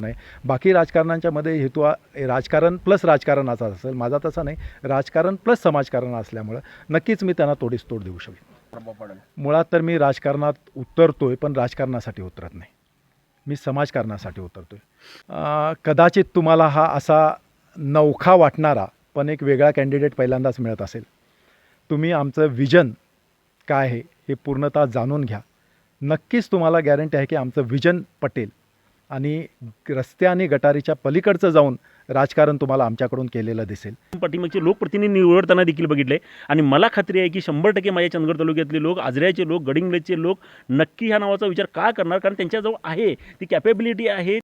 नाही. बाकी राजकारणांच्या मध्ये हेतू राजकारण प्लस राजकारणाचा असेल. माझा तसा नाही. राजकारण प्लस समाजकारण असल्यामुळं नक्कीच मी त्यांना तोडीस तोड देऊ शकेन. मुळात तर मी राजकारणात उतरतोय पण राजकारणासाठी उतरत नाही. मी समाजकारणासाठी उतरतोय. कदाचित तुम्हाला हा असा नौखा वाटणारा पण एक वेगळा कॅन्डिडेट पहिल्यांदाच मिळत असेल. तुम्ही आमचं विजन काय आहे हे पूर्णतः जाणून घ्या. नक्कीच तुम्हाला गॅरंटी आहे की आमचं विजन पटेल. आणि रस्ते आणि गटारीच्या पलीकडचं जाऊन राजकारण तुम्हाला आमच्याकडून केलेलं दिसेल. पाठीमागचे लोकप्रतिनिधी निवडताना देखील बघितले. आणि मला खात्री आहे की शंभर टक्के माझ्या चंदगड तालुक्यातले लोक आजऱ्याचे लोक गडिंग्लजचे लोक नक्की ह्या नावाचा विचार का करणार? कारण त्यांच्याजवळ आहे ती कॅपेबिलिटी आहे.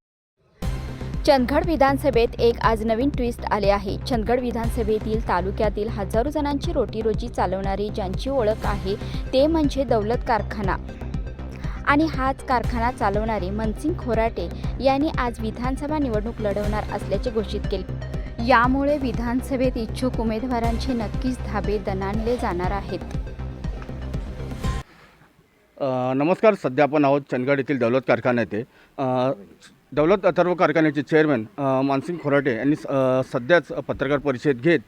चंदगड विधानसभेत एक आज नवीन ट्विस्ट आले आहे. चंदगड विधानसभेतील तालुक्यातील हजारो जणांची रोटीरोजी चालवणारी ज्यांची ओळख आहे ते म्हणजे दौलत कारखाना. आणि हाच कारखाना चालवणारे मनसिंग खोराटे यांनी आज विधानसभा निवडणूक लढवणार असल्याचे घोषित केले. यामुळे विधानसभेत इच्छुक उमेदवारांचे नक्कीच धाबे दणाणले जाणार आहेत. नमस्कार. सध्या आपण आहोत चंदगड येथील दौलत कारखाना येथे दौलत अथर्व कारखान्याचे चेअरमॅन मानसिंग खोराटे यांनी स- सध्याच पत्रकार परिषद घेत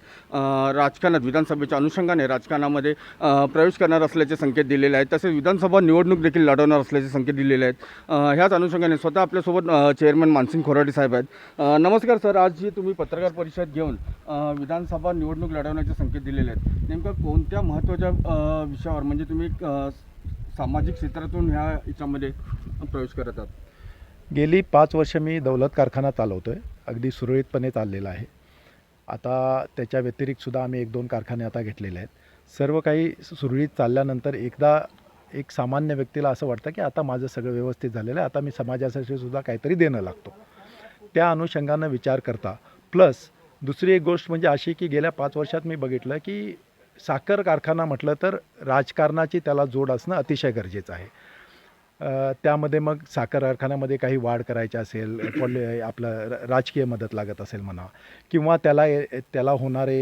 राजकारणात विधानसभेच्या अनुषंगाने राजकारणामध्ये प्रवेश करणार असल्याचे संकेत दिलेले आहेत. तसेच विधानसभा निवडणूक देखील लढवणार असल्याचे संकेत दिलेले आहेत. ह्याच अनुषंगाने स्वतः आपल्यासोबत चेअरमॅन मानसिंग खोराटे साहेब आहेत. नमस्कार सर. आज जी तुम्ही पत्रकार परिषद घेऊन विधानसभा निवडणूक लढवण्याचे संकेत दिलेले आहेत. नेमकं कोणत्या महत्त्वाच्या विषयावर म्हणजे तुम्ही सामाजिक क्षेत्रातून ह्या याच्यामध्ये प्रवेश करत आहात? गेली पाच वर्ष मी दौलत कारखाना चालवतो आहे अगदी सुरळीतपणे चाललेला आहे. आता त्याच्या व्यतिरिक्तसुद्धा आम्ही एक दोन कारखाने आता घेतलेले आहेत. सर्व काही सुरळीत चालल्यानंतर एकदा एक सामान्य व्यक्तीला असं वाटतं की आता माझं सगळं व्यवस्थित झालेलं आहे. आता मी समाजासाठी सुद्धा काहीतरी देणं लागतो. त्या अनुषंगानं विचार करता. प्लस दुसरी एक गोष्ट म्हणजे अशी की गेल्या पाच वर्षात मी बघितलं की साखर कारखाना म्हटलं तर राजकारणाची त्याला जोड असणं अतिशय गरजेचं आहे. त्यामध्ये मग साखर कारखान्यामध्ये काही वाढ करायची असेल पॉल आपलं राजकीय मदत लागत असेल म्हणा किंवा त्याला त्याला होणारे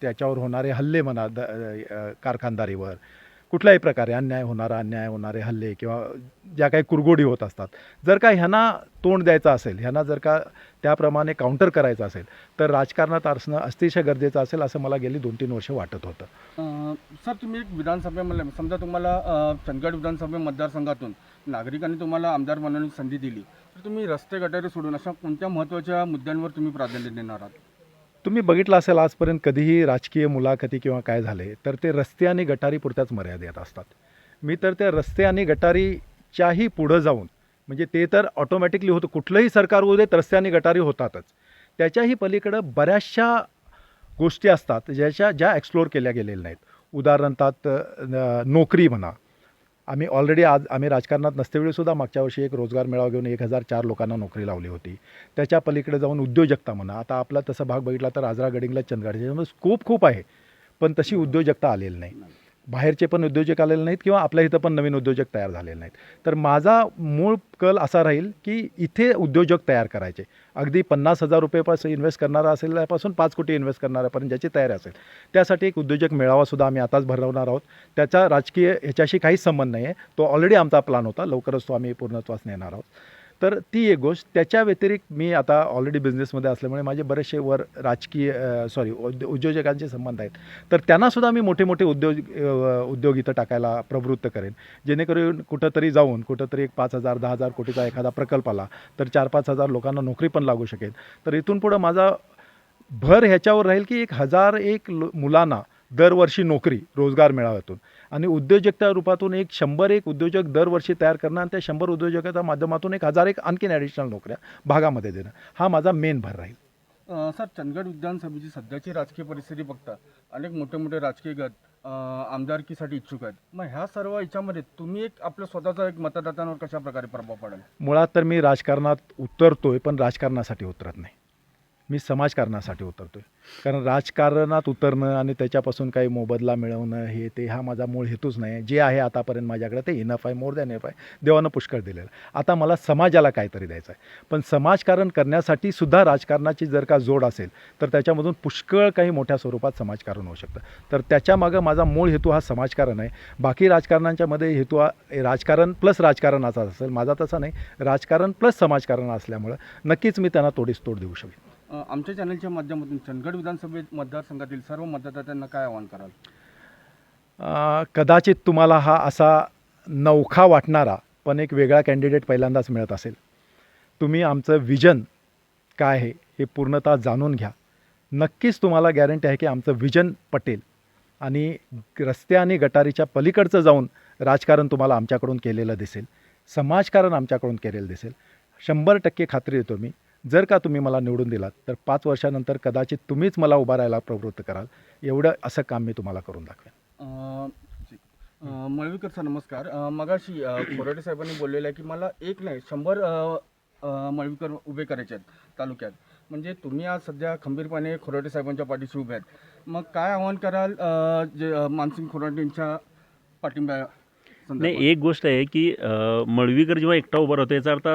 त्याच्यावर होणारे हल्ले म्हणा द कारखानदारीवर कुठल्याही प्रकारे अन्याय होणारा अन्याय होणारे हल्ले किंवा ज्या काही कुरगोडी होत असतात जर का ह्यांना तोंड द्यायचं असेल ह्यांना जर का त्याप्रमाणे काउंटर करायचं असेल तर राजकारणात असणं अतिशय गरजेचं असेल असं मला गेली दोन तीन वर्ष वाटत होतं. सर तुम्ही एक विधानसभेमध्ये समजा तुम्हाला अ, चंदगड विधानसभा मतदारसंघातून नागरिकांनी तुम्हाला आमदार बनवण्याची संधी दिली तर तुम्ही रस्ते गटारी सोडून अशा कोणत्या महत्त्वाच्या मुद्द्यांवर तुम्ही प्राधान्य देणार आहात? तुम्ही बघितलं असेल आजपर्यंत कधीही राजकीय मुलाखती किंवा काय झाले तर ते रस्ते आणि गटारी पुरत्याच मर्यादित असतात. मी तर त्या रस्ते आणि गटारीच्याही पुढं जाऊन म्हणजे ते तर ऑटोमॅटिकली होतं कुठलंही सरकार होऊ देत रस्ते आणि गटारी होतातच. त्याच्याही पलीकडं बऱ्याचशा गोष्टी असतात ज्याच्या ज्या एक्सप्लोअर केल्या गेलेल्या नाहीत. उदाहरणार्थ नोकरी म्हणा. आम्ही ऑलरेडी आज आम्ही राजकारणात नसतेवेळीसुद्धा मागच्या वर्षी एक रोजगार मेळावा घेऊन एक हजार चार लोकांना नोकरी लावली होती. त्याच्या पलीकडे जाऊन उद्योजकता म्हणा आता आपला तसा भाग बघितला तर आजरा गडिंगला चंदगड त्याच्यामुळे स्कोप खूप आहे. पण तशी उद्योजकता आलेली नाही. बाहेरचे पण उद्योजक आलेले नाहीत किंवा आपल्या इथं पण नवीन उद्योजक तयार झालेले नाहीत. तर माझा मूळ कल असा राहील की इथे उद्योजक तयार करायचे. अगदी पन्नास हजार रुपयेपासून इन्व्हेस्ट करणारा असेलपासून पाच कोटी इन्व्हेस्ट करणाऱ्यापर्यंत ज्याची तयारी असेल. त्यासाठी एक उद्योजक मेळावासुद्धा आम्ही आताच भरवणार आहोत. त्याचा राजकीय ह्याच्याशी काहीच संबंध नाही आहे तो ऑलरेडी आमचा प्लॅन होता. लवकरच तो आम्ही पूर्णत्वास नेणार आहोत. तर ती एक गोष्ट. त्याच्या व्यतिरिक्त मी आता ऑलरेडी बिझनेसमध्ये असल्यामुळे माझे बरेचसे वर राजकीय सॉरी उद्योजकांचे संबंध आहेत. तर त्यांनासुद्धा मी मोठे मोठे उद्योग उद्योग इथं टाकायला प्रवृत्त करेन. जेणेकरून कुठंतरी जाऊन कुठंतरी एक पाच हजार दहा हजार कोटीचा एखादा प्रकल्प आला तर चार पाच हजार लोकांना नोकरी पण लागू शकेल. तर इथून पुढं माझा भर ह्याच्यावर राहील की एक हजार एक मुलांना दरवर्षी नोकरी रोजगार मेळाव्यातून. आणि उद्योजकता रूपातून एक शंभर एक उद्योजक दरवर्षी तयार करणं आणि त्या शंभर उद्योजकाच्या माध्यमातून एक हजार एक आणखीन ॲडिशनल नोकऱ्या भागामध्ये देणं हा माझा मेन भर राहील. सर चंदगड विधानसभेची सध्याची राजकीय परिस्थिती बघता अनेक मोठे मोठे राजकीय गट आमदारकीसाठी इच्छुक आहेत. मग ह्या सर्व याच्यामध्ये तुम्ही एक आपल्या स्वतःचा एक मतदात्यांवर कशा प्रकारे प्रभाव पडेल? मुळात तर मी राजकारणात उतरतोय पण राजकारणासाठी उतरत नाही. मी समाजकारणासाठी उतरतो आहे कारण राजकारणात उतरणं आणि त्याच्यापासून काही मोबदला मिळवणं हे ते हा माझा मूळ हेतूच नाही. आहे जे आहे आतापर्यंत माझ्याकडे ते इनफ आहे मोर दॅन इनफ आहे. देवानं पुष्कळ दिलेलं आता मला समाजाला काहीतरी द्यायचं आहे. पण समाजकारण करण्यासाठी सुद्धा राजकारणाची जर का जोड असेल तर त्याच्यामधून पुष्कळ काही मोठ्या स्वरूपात समाजकारण होऊ शकतं. तर त्याच्यामागं माझा मूळ हेतू हा समाजकारण आहे. बाकी राजकारणांच्यामध्ये हेतू हा राजकारण प्लस राजकारणाचा असेल. माझा तसा नाही. राजकारण प्लस समाजकारण असल्यामुळं नक्कीच मी त्यांना तोडीस तोड देऊ शकेन. आमच्या चॅनलच्या माध्यमातून चंदगड विधानसभेत मतदारसंघातील सर्व मतदात्यांना काय आवाहन कराल? कदाचित तुम्हाला हा असा नौखा वाटणारा पण एक वेगळा कॅन्डिडेट पहिल्यांदाच मिळत असेल. तुम्ही आमचं विजन काय आहे हे पूर्णतः जाणून घ्या. नक्कीच तुम्हाला गॅरंटी आहे की आमचं विजन पटेल. आणि रस्ते आणि गटारीच्या पलीकडचं जाऊन राजकारण तुम्हाला आमच्याकडून केलेलं दिसेल. समाजकारण आमच्याकडून केलेलं दिसेल. शंभर टक्के खात्री देतो मी. जर का तुम्ही मला निवडून दिलात तर पाच वर्षानंतर कदाचित तुम्हीच मला उभा राहायला प्रवृत्त कराल. एवढं असं काम मी तुम्हाला करून दाखवेन. मळवीकर सर नमस्कार. मगाशी अ, साहेबांनी बोललेलं आहे की मला एक नाही शंभर मळवीकर उभे करायचे आहेत तालुक्यात. म्हणजे तुम्ही आज सध्या खंबीरपणे खोराटे साहेबांच्या पाठीशी उभे आहेत. मग काय आव्हान कराल जे मानसिंग खोराटेंच्या पाठिंब्या नाही एक गोष्ट आहे की मळवीकर जेव्हा एकटा उभा राहतो याचा अर्थ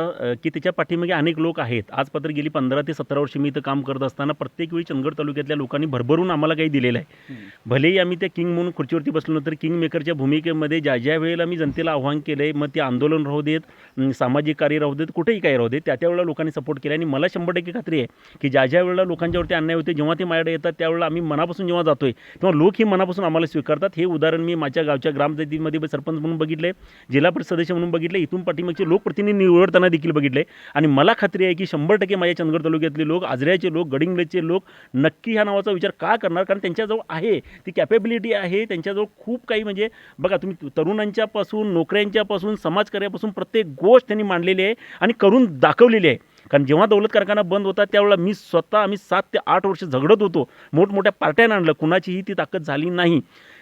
की त्याच्या पाठीमागे अनेक लोक आहेत. आज पत्र गेली पंधरा ते सतरा वर्ष मी इथं काम करत असताना प्रत्येक वेळी चंदगड तालुक्यातल्या लोकांनी भरभरून आम्हाला काही दिलेलं आहे. भलेही आम्ही त्या किंग म्हणून खुर्चीवरती बसलो नंतर किंग मेकरच्या भूमिकेमध्ये ज्या ज्या वेळेला मी जनतेला आव्हान केलं आहे मग ते आंदोलन राहू देत सामाजिक कार्य राहू देत कुठेही काही राहू देत त्या त्या वेळेला लोकांनी सपोर्ट केला आणि मला शंभर टक्के खात्री आहे की ज्या ज्या वेळेला लोकांच्यावरती अन्याय होते जेव्हा ते माझ्याकडे येतात त्यावेळेला आम्ही मनापासून जेव्हा जातोय तेव्हा लोक ही मनापासून आम्हाला स्वीकारतात. हे उदाहरण मी माझ्या गावच्या ग्रामपंचायतीमध्ये सरपंच म्हणून बघितले जिल्हा परिषद सदस्य म्हणून बघितले इथून पाठीमागचे लोकप्रतिनिधी निवडताना देखील बघितले. आणि मला खात्री आहे की शंभर टक्के माझ्या चंदगड तालुक्यातले लोक आजऱ्याचे लोक गडिंगलेचे लोक नक्की ह्या नावाचा विचार का करणार? कारण त्यांच्याजवळ आहे ती कॅपेबिलिटी आहे त्यांच्याजवळ खूप काही म्हणजे बघा तुम्ही तरुणांच्यापासून नोकऱ्यांच्यापासून समाजकार्यापासून प्रत्येक गोष्ट त्यांनी मांडलेली आहे आणि करून दाखवलेली आहे. कारण जेव्हा दौलत कारखाना बंद होता त्यावेळेला मी स्वतः आम्ही सात ते आठ वर्ष झगडत होतो. मोठमोठ्या पार्ट्यानं आणलं कुणाचीही ती ताकद झाली नाही.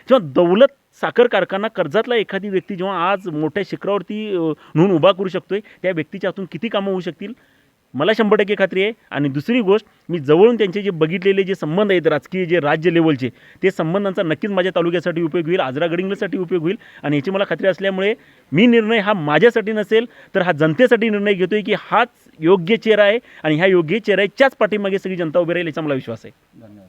किंवा दौलत साखर कारखाना कर्जातला एखादी व्यक्ती जेव्हा आज मोठ्या शिखरावरती म्हणून उभा करू शकतो आहे त्या व्यक्तीच्या हातून किती कामं होऊ शकतील? मला शंभर टक्के खात्री आहे. आणि दुसरी गोष्ट मी जवळून त्यांचे जे बघितलेले जे संबंध आहेत राजकीय जे राज्य लेवलचे ते संबंधांचा नक्कीच माझ्या तालुक्यासाठी उपयोग होईल आजरा गडिंगलासाठी उपयोग होईल. आणि याची मला खात्री असल्यामुळे मी निर्णय हा माझ्यासाठी नसेल तर हा जनतेसाठी निर्णय घेतो आहे की हाच योग्य चेहरा आहे. आणि ह्या योग्य चेहऱ्याच्याच पाठीमागे सगळी जनता उभी राहील याचा मला विश्वास आहे. धन्यवाद.